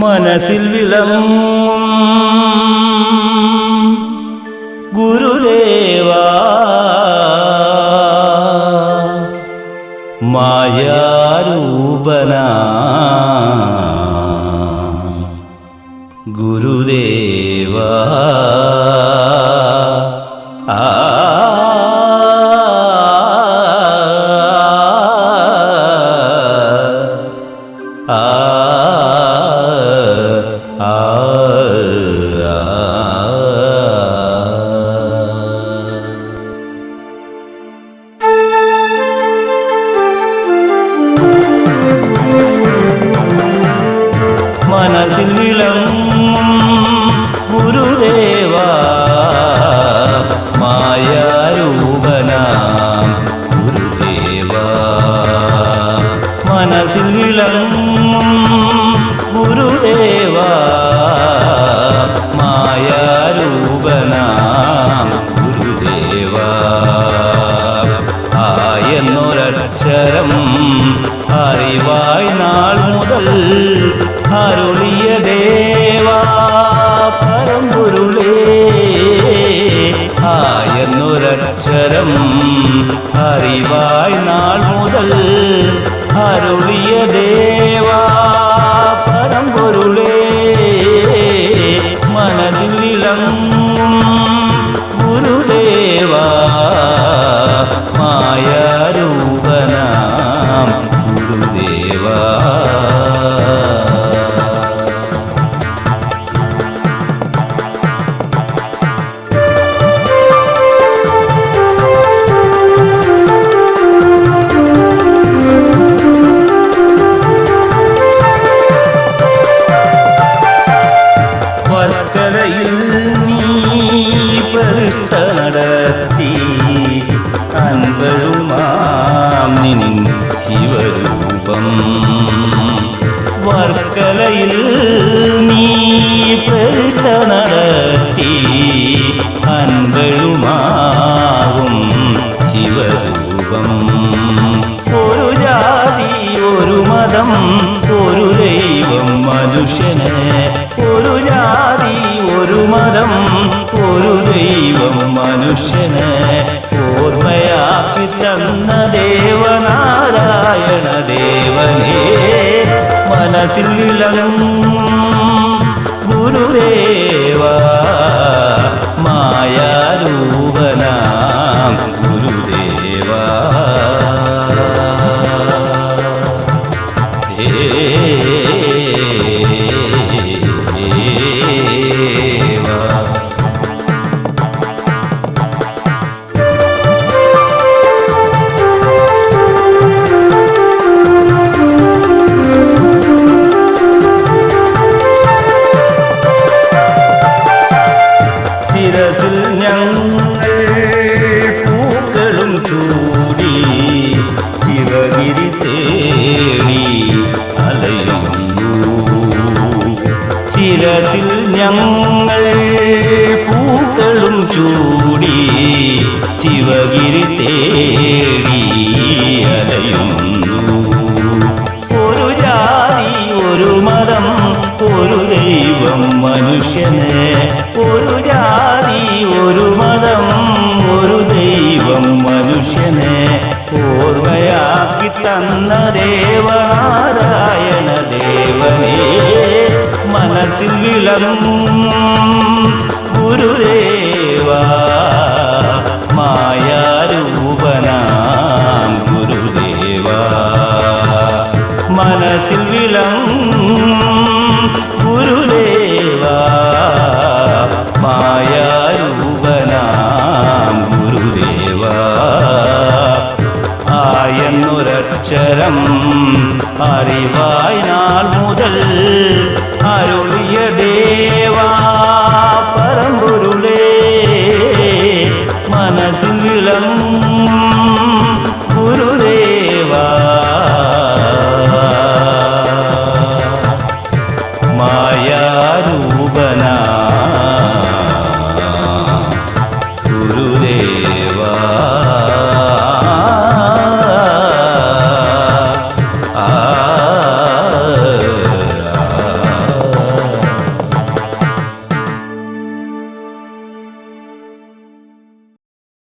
മനസ്സിൽ വിളങ്ങും ഗുരുദേവ. മായാരൂപന. ഗുരുദേവ. ആ അറിവായി നാൾ മുതൽ അരുളിയ ദേവാ പരമ്പൊരുളേ. ആയെന്നൊരക്ഷരം അറിവായി നാൾ മുതൽ അരുളിയ ദേവാ പരമ്പൊരുളേ. നിൻ ശിവരൂപം വർക്കലയിൽ നീ പ്രതിഷ്ഠ നടത്തി അൻപഴുമാവും ശിവരൂപം ഒരു ജാതി ഒരു മതം ഒരു ദൈവം മനുഷ്യന്. ഒരു ജാതി ഒരു മതം ഒരു ദൈവം മനുഷ്യന്. ದೇವನೇ ಮನಸ್ಸಿಲ್ಲಂ ಗುರುದೇವಾ ശിരസിൽ ഞങ്ങൾ പൂക്കളും ചൂടി ശിവഗിരി തേടി അലയുന്നു. ശിരസിൽ ഞങ്ങൾ പൂക്കളും ചൂടി ശിവഗിരി തേടി തന്ന ദേവനാരായണ ദേവനേ മനസ്സിൽ വിളങ്ങും ഗുരുദേവ മായാരൂപനാം ഗുരുദേവ മനസ്സിൽ വിളങ്ങും അറിവായി നാൾ മുതൽ അരുളിയ ദേവാ പരമ്പൊരുളേ മനസ്സിൽ വിളങ്ങും